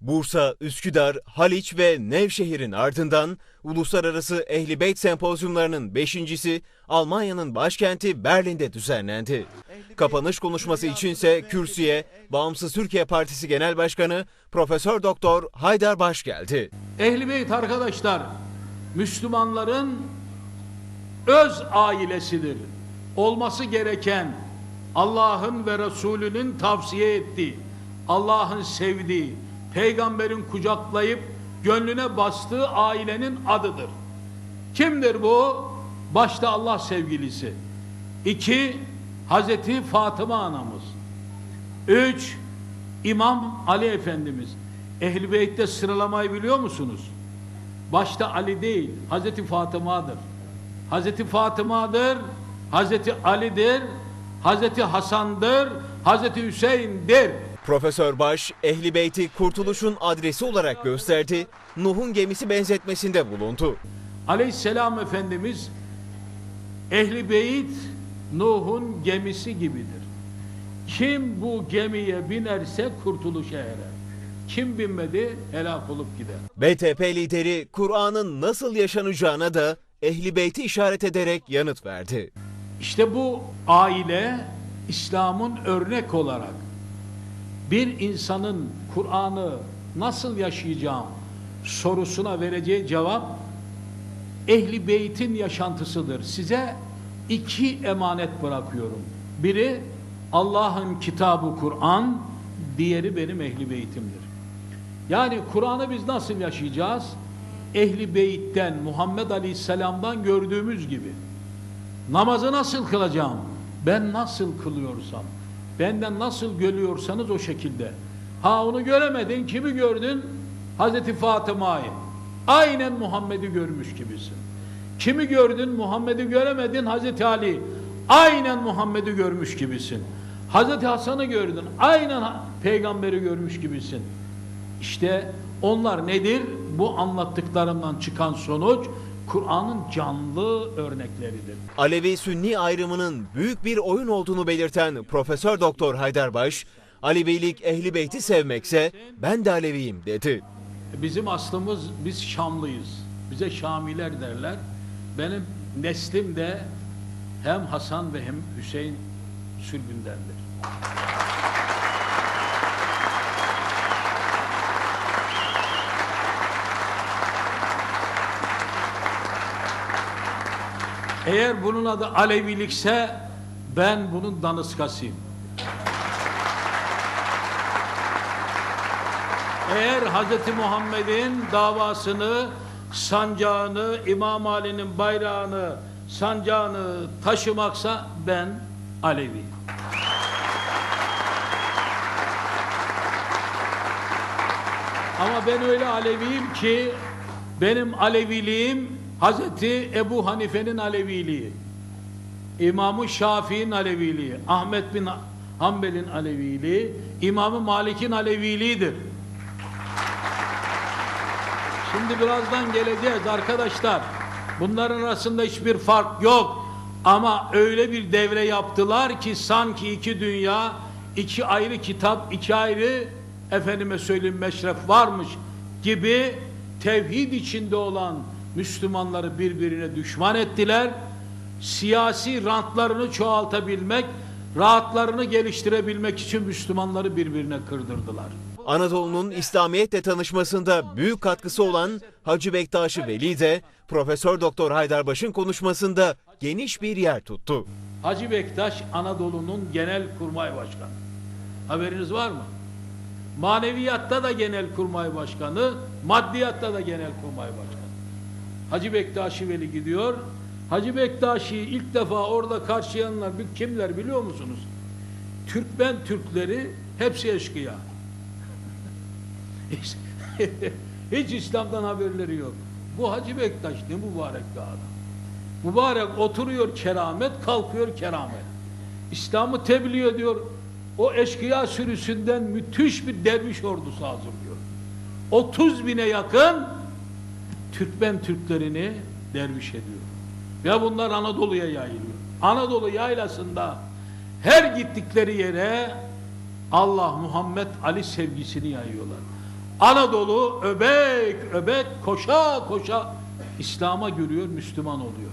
Bursa, Üsküdar, Haliç ve Nevşehir'in ardından Uluslararası Ehli Beyt Sempozyumlarının beşincisi Almanya'nın başkenti Berlin'de düzenlendi. Kapanış konuşması içinse kürsüye Bağımsız Türkiye Partisi Genel Başkanı Profesör Doktor Haydar Baş geldi. Ehli Beyt arkadaşlar Müslümanların öz ailesidir. Olması gereken Allah'ın ve Resulünün tavsiye ettiği, Allah'ın sevdiği, peygamberin kucaklayıp gönlüne bastığı ailenin adıdır. Kimdir bu? Başta Allah sevgilisi. İki, Hazreti Fatıma anamız. Üç, İmam Ali Efendimiz. Ehl-i Beyt'te sıralamayı biliyor musunuz? Başta Ali değil, Hazreti Fatıma'dır. Hazreti Fatıma'dır, Hazreti Ali'dir, Hazreti Hasan'dır, Hazreti Hüseyin'dir. Profesör Baş, Ehli Beyt'i kurtuluşun adresi olarak gösterdi, Nuh'un gemisi benzetmesinde bulundu. Aleyhisselam Efendimiz Ehli Beyt Nuh'un gemisi gibidir. Kim bu gemiye binerse kurtuluşa erer. Kim binmedi helak olup gider. BTP lideri Kur'an'ın nasıl yaşanacağına da Ehli Beyt'i işaret ederek yanıt verdi. İşte bu aile İslam'ın örnek olarak bir insanın Kur'an'ı nasıl yaşayacağım sorusuna vereceği cevap Ehli Beyt'in yaşantısıdır. Size iki emanet bırakıyorum. Biri Allah'ın kitabı Kur'an, diğeri benim Ehli Beyt'imdir. Yani Kur'an'ı biz nasıl yaşayacağız? Ehli Beyt'ten, Muhammed Aleyhisselam'dan gördüğümüz gibi. Namazı nasıl kılacağım? Ben nasıl kılıyorsam, benden nasıl görüyorsanız o şekilde. Ha onu göremedin, kimi gördün? Hazreti Fatıma'yı. Aynen Muhammed'i görmüş gibisin. Kimi gördün? Muhammed'i göremedin, Hazreti Ali. Aynen Muhammed'i görmüş gibisin. Hazreti Hasan'ı gördün, aynen peygamberi görmüş gibisin. İşte onlar nedir? Bu anlattıklarımdan çıkan sonuç Kur'an'ın canlı örnekleridir. Alevi-Sünni ayrımının büyük bir oyun olduğunu belirten Profesör Doktor Haydar Baş, Alevilik Ehli Beyt'i sevmekse ben de Aleviyim dedi. Bizim aslımız biz Şamlıyız. Bize Şamiler derler. Benim neslim de hem Hasan ve hem Hüseyin sülbündendir. Eğer bunun adı Alevilikse ben bunun danışkasıyım. Eğer Hz. Muhammed'in davasını, sancağını, İmam Ali'nin bayrağını, sancağını taşımaksa ben Aleviyim. Ama ben öyle Aleviyim ki benim Aleviliğim Hazreti Ebu Hanife'nin Aleviliği. İmam-ı Şafii'nin Aleviliği, Ahmet bin Hanbel'in Aleviliği, İmam-ı Malik'in Aleviliğidir. Şimdi birazdan geleceğiz arkadaşlar. Bunların arasında hiçbir fark yok. Ama öyle bir devre yaptılar ki sanki iki dünya, iki ayrı kitap, iki ayrı efendime söyleyeyim meşref varmış gibi tevhid içinde olan Müslümanları birbirine düşman ettiler. Siyasi rantlarını çoğaltabilmek, rahatlarını geliştirebilmek için Müslümanları birbirine kırdırdılar. Anadolu'nun İslamiyetle tanışmasında büyük katkısı olan Hacı Bektaş Veli de Profesör Doktor Haydar Baş'ın konuşmasında geniş bir yer tuttu. Hacı Bektaş Anadolu'nun genel kurmay başkanı. Haberiniz var mı? Maneviyatta da genel kurmay başkanı, maddiyatta da genel kurmay başkanı. Hacı Bektaşi Veli gidiyor. Hacı Bektaşi'yi ilk defa orada karşılayanlar kimler biliyor musunuz? Türkmen Türkleri hepsi eşkıya. Hiç, hiç İslam'dan haberleri yok. Bu Hacı Bektaş ne mübarek bir adam. Mübarek oturuyor keramet, kalkıyor keramet. İslam'ı tebliğ ediyor. O eşkıya sürüsünden müthiş bir derviş ordusu hazırlıyor. 30 bine yakın Türkmen Türklerini derviş ediyor. Ve bunlar Anadolu'ya yayılıyor. Anadolu yaylasında her gittikleri yere Allah, Muhammed, Ali sevgisini yayıyorlar. Anadolu öbek öbek koşa koşa İslam'a giriyor, Müslüman oluyor.